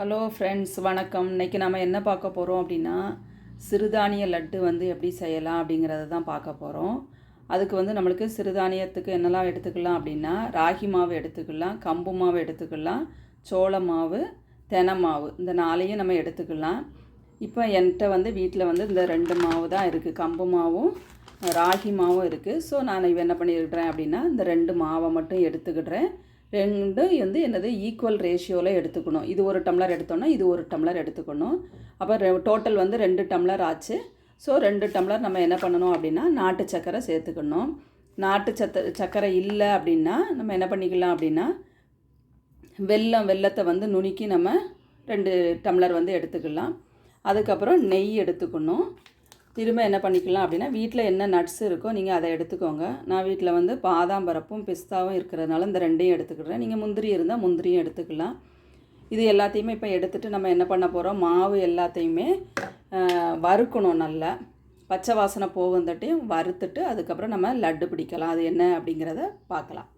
Hello friends வணக்கம். இன்றைக்கி நம்ம என்ன பார்க்க போகிறோம் அப்படின்னா சிறுதானிய லட்டு வந்து எப்படி செய்யலாம் அப்படிங்கிறத தான் பார்க்க போகிறோம் அதுக்கு வந்து நம்மளுக்கு சிறுதானியத்துக்கு என்னெல்லாம் எடுத்துக்கலாம் அப்படின்னா ராகி மாவு எடுத்துக்கலாம் கம்பு மாவு எடுத்துக்கலாம் சோள மாவு தென மாவு. இந்த நாளையும் நம்ம எடுத்துக்கலாம். இப்போ என்கிட்ட வந்து வீட்டில் வந்து இந்த ரெண்டு மாவு தான் இருக்குது கம்பு மாவும் ராகி மாவும் இருக்குது ஸோ நான் இப்போ என்ன பண்ணியிருக்கிறேன் அப்படின்னா இந்த ரெண்டு மாவை மட்டும் எடுத்துக்கிடுறேன். ரெண்டும் வந்து என்னது ஈக்குவல் ரேஷியோவில் எடுத்துக்கணும். இது ஒரு டம்ளர் எடுத்தோன்னா இது ஒரு டம்ளர் எடுத்துக்கணும். அப்போ டோட்டல் வந்து ரெண்டு டம்ளர் ஆச்சு. ஸோ ரெண்டு டம்ளர் நம்ம என்ன பண்ணணும் அப்படின்னா நாட்டு சர்க்கரை சேர்த்துக்கணும். நாட்டு சத்த சர்க்கரை இல்லை அப்படின்னா நம்ம என்ன பண்ணிக்கலாம் அப்படின்னா வெல்லம் வெல்லத்தை வந்து நுணுக்கி நம்ம ரெண்டு டம்ளர் வந்து எடுத்துக்கலாம். அதுக்கப்புறம் நெய் எடுத்துக்கணும். திரும்ப என்ன பண்ணிக்கலாம் அப்படின்னா வீட்டில் என்ன நட்ஸ் இருக்கோ நீங்கள் அதை எடுத்துக்கோங்க. நான் வீட்டில் வந்து பாதாம் பருப்பும் பிஸ்தாவும் இருக்கிறதுனால இந்த ரெண்டையும் எடுத்துக்கிறேன் நீங்கள் முந்திரி இருந்தால் முந்திரியும் எடுத்துக்கலாம். இது எல்லாத்தையுமே இப்போ எடுத்துகிட்டு நம்ம என்ன பண்ண போகிறோம் மாவு எல்லாத்தையுமே வறுக்கணும் நல்லா. பச்சை வாசனை போகுந்தட்டையும் வறுத்துட்டு அதுக்கப்புறம் நம்ம லட்டு பிடிக்கலாம். அது என்ன அப்படிங்கிறத பார்க்கலாம்.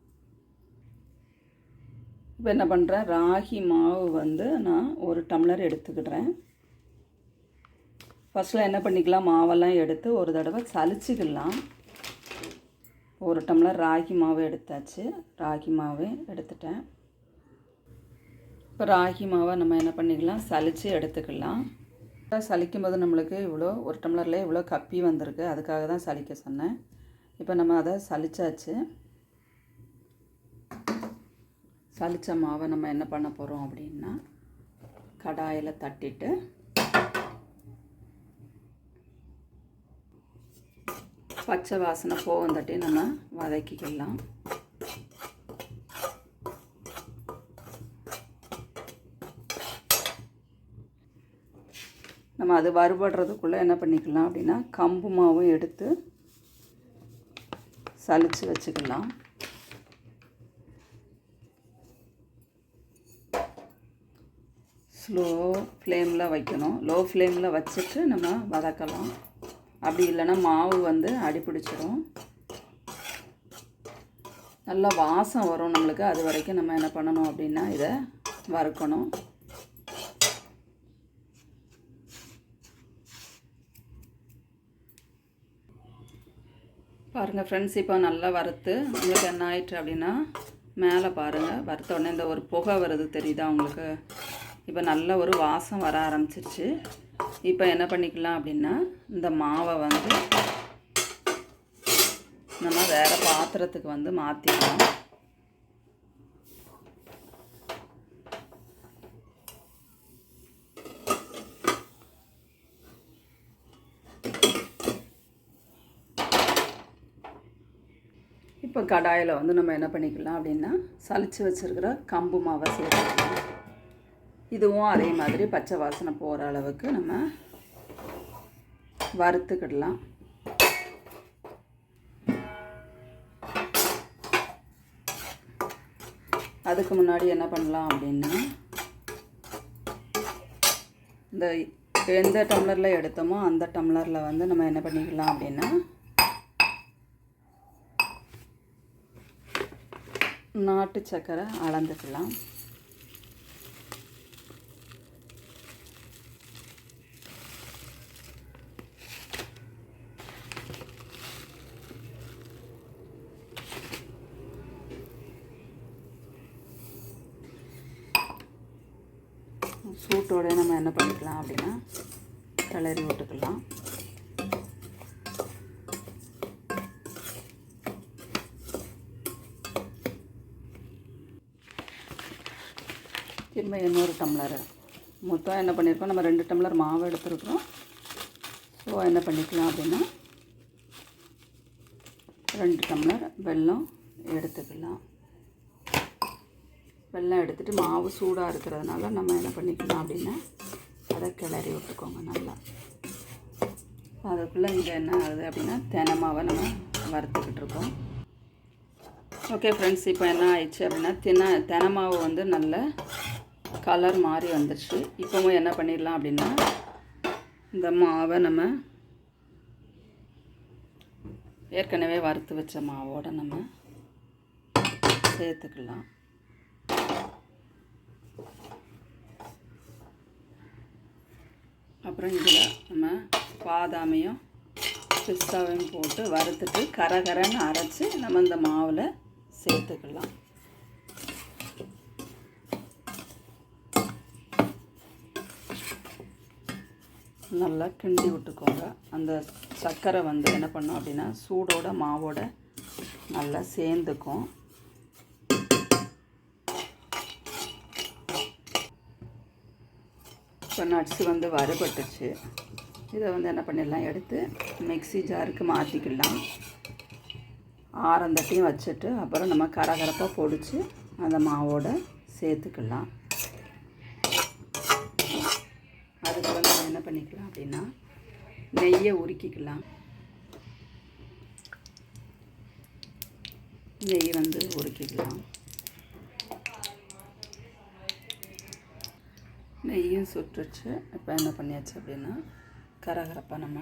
இப்போ என்ன பண்ணுறேன் ராகி மாவு வந்து நான் ஒரு டம்ளர் எடுத்துக்கிடுறேன். ஃபஸ்ட்டில் என்ன பண்ணிக்கலாம்? மாவெல்லாம் எடுத்து ஒரு தடவை சலிச்சுக்கலாம். ஒரு டம்ளர் ராகி மாவு எடுத்தாச்சு. ராகி மாவு எடுத்துட்டேன். இப்போ ராகி மாவை நம்ம என்ன பண்ணிக்கலாம்? சலித்து எடுத்துக்கலாம். சலிக்கும் போது நம்மளுக்கு இவ்வளோ ஒரு டம்ளரில் இவ்வளோ கப்பி வந்திருக்கு. அதுக்காக தான் சலிக்க சொன்னேன். இப்போ நம்ம அதை சலிச்சாச்சு. சலித்த மாவை நம்ம என்ன பண்ண போகிறோம் அப்படின்னா கடாயில் தட்டிட்டு பச்சை வாசனை போவந்தட்டி நம்ம வதக்கிக்கலாம். நம்ம அது வறுபடுறதுக்குள்ளே என்ன பண்ணிக்கலாம் அப்படின்னா கம்பு மாவும் எடுத்து சலிச்சு வச்சுக்கலாம். ஸ்லோ ஃப்ளேமில் வைக்கணும். லோ ஃப்ளேமில் வச்சுட்டு நம்ம வதக்கலாம். அப்படி இல்லைன்னா மாவு வந்து அடிப்பிடிச்சிடும் நல்லா வாசம் வரும் நம்மளுக்கு. அது வரைக்கும் நம்ம என்ன பண்ணணும் அப்படின்னா இதை வறுக்கணும். பாருங்கள் ஃப்ரெண்ட்ஸ் இப்போ நல்லா வறுத்து உங்களுக்கு என்ன ஆயிட்டு அப்படின்னா மேலே பாருங்கள் வறுத்த உடனே இந்த ஒரு புகை வருது தெரியுதா உங்களுக்கு? இப்போ நல்ல ஒரு வாசம் வர ஆரம்பிச்சிருச்சு. இப்போ என்ன பண்ணிக்கலாம் அப்படின்னா இந்த மாவை வந்து நம்ம வேறு பாத்திரத்துக்கு வந்து மாற்றிக்கலாம் இப்போ கடாயில் வந்து நம்ம என்ன பண்ணிக்கலாம் அப்படின்னா சலிச்சு வச்சுருக்கிற கம்பு மாவை சேர்த்துக்கலாம். இதுவும் அதே மாதிரி பச்சை வாசனை போகிற அளவுக்கு நம்ம வறுத்துக்கிடலாம். அதுக்கு முன்னாடி என்ன பண்ணலாம் அப்படின்னா இந்த எந்த டம்ளரில் எடுத்தோமோ அந்த டம்ளரில் வந்து நம்ம என்ன பண்ணிக்கலாம் அப்படின்னா நாட்டு சக்கரை அளந்துக்கலாம். சூட்டோட நம்ம என்ன பண்ணிக்கலாம் அப்படின்னா கிளறி விட்டுக்கலாம். திரும்ப இன்னொரு டம்ளர். மொத்தம் என்ன பண்ணியிருக்கோம் நம்ம ரெண்டு டம்ளர் மாவு எடுத்துருக்குறோம் ஸோ என்ன பண்ணிக்கலாம் அப்படின்னா ரெண்டு டம்ளர் வெல்லம் எடுத்துக்கலாம். வெள்ளம் எடுத்துகிட்டு மாவு சூடாக இருக்கிறதுனால நம்ம என்ன பண்ணிக்கலாம் அப்படின்னா அதை கிளறி விட்டுக்கோங்க நல்லா. அதுக்குள்ளே இங்கே என்ன ஆகுது அப்படின்னா தெனை மாவை நம்ம வறுத்துக்கிட்டு இருக்கோம். ஓகே ஃப்ரெண்ட்ஸ் இப்போ என்ன ஆயிடுச்சு அப்படின்னா தின தெனை மாவு வந்து நல்ல கலர் மாறி வந்துடுச்சு இப்போவும் என்ன பண்ணிடலாம் அப்படின்னா இந்த மாவை நம்ம ஏற்கனவே வறுத்து வச்ச மாவோட நம்ம சேர்த்துக்கலாம். அப்புறம் இதில் நம்ம பாதாமையும் பிஸ்தாவையும் போட்டு வறுத்துட்டு கரகரன்னு அரைச்சி நம்ம இந்த மாவில் சேர்த்துக்கலாம். நல்லா கிண்டி விட்டுக்கோங்க. அந்த சர்க்கரை வந்து என்ன பண்ணோம் அப்படின்னா சூடோட மாவோட நல்லா சேர்ந்துக்கும். இப்போ நட்ஸ் வந்து வறுபட்டுச்சு. இதை வந்து என்ன பண்ணிடலாம் எடுத்து மிக்ஸி ஜாருக்கு மாற்றிக்கலாம் ஆரந்தட்டையும் வச்சுட்டு அப்புறம் நம்ம கரகரப்பாக பொடிச்சு அந்த மாவோட சேர்த்துக்கலாம் அதுக்கு வந்து நம்ம என்ன பண்ணிக்கலாம் அப்படின்னா நெய்யை உருக்கிக்கலாம். நெய் வந்து உருக்கிக்கலாம். நெய்யும் சுட்டுச்சு. இப்போ என்ன பண்ணியாச்சு அப்படின்னா கரகரப்பாக நம்ம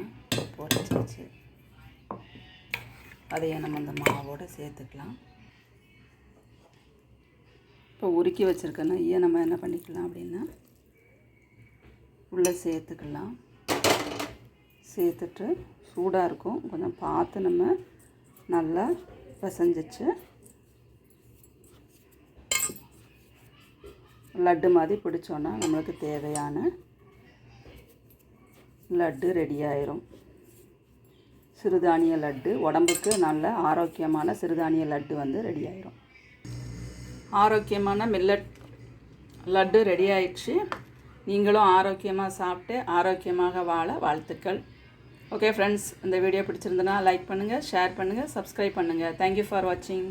பொரிச்சாச்சு அதையே நம்ம இந்த மாவோடு சேர்த்துக்கலாம். இப்போ உருக்கி வச்சுருக்க நெய்யை நம்ம என்ன பண்ணிக்கலாம் அப்படின்னா உள்ளே சேர்த்துக்கலாம். சேர்த்துட்டு சூடாக இருக்கும். கொஞ்சம் பார்த்து நம்ம நல்லா பிசைஞ்சிச்சு. லட்டு மாதிரி பிடிச்சோன்னா நம்மளுக்கு தேவையான லட்டு ரெடி ஆயிரும். சிறுதானிய லட்டு உடம்புக்கு நல்ல ஆரோக்கியமான சிறுதானிய லட்டு வந்து ரெடி ஆயிரும். ஆரோக்கியமான மில்லட் லட்டு ரெடி ஆயிடுச்சு. நீங்களும் ஆரோக்கியமாக சாப்பிட்டு ஆரோக்கியமாக வாழ வாழ்த்துக்கள். ஓகே ஃப்ரெண்ட்ஸ் இந்த வீடியோ பிடிச்சிருந்தனா லைக் பண்ணுங்கள் ஷேர் பண்ணுங்கள் சப்ஸ்கிரைப் பண்ணுங்கள் தேங்க்யூ ஃபார் வாட்சிங்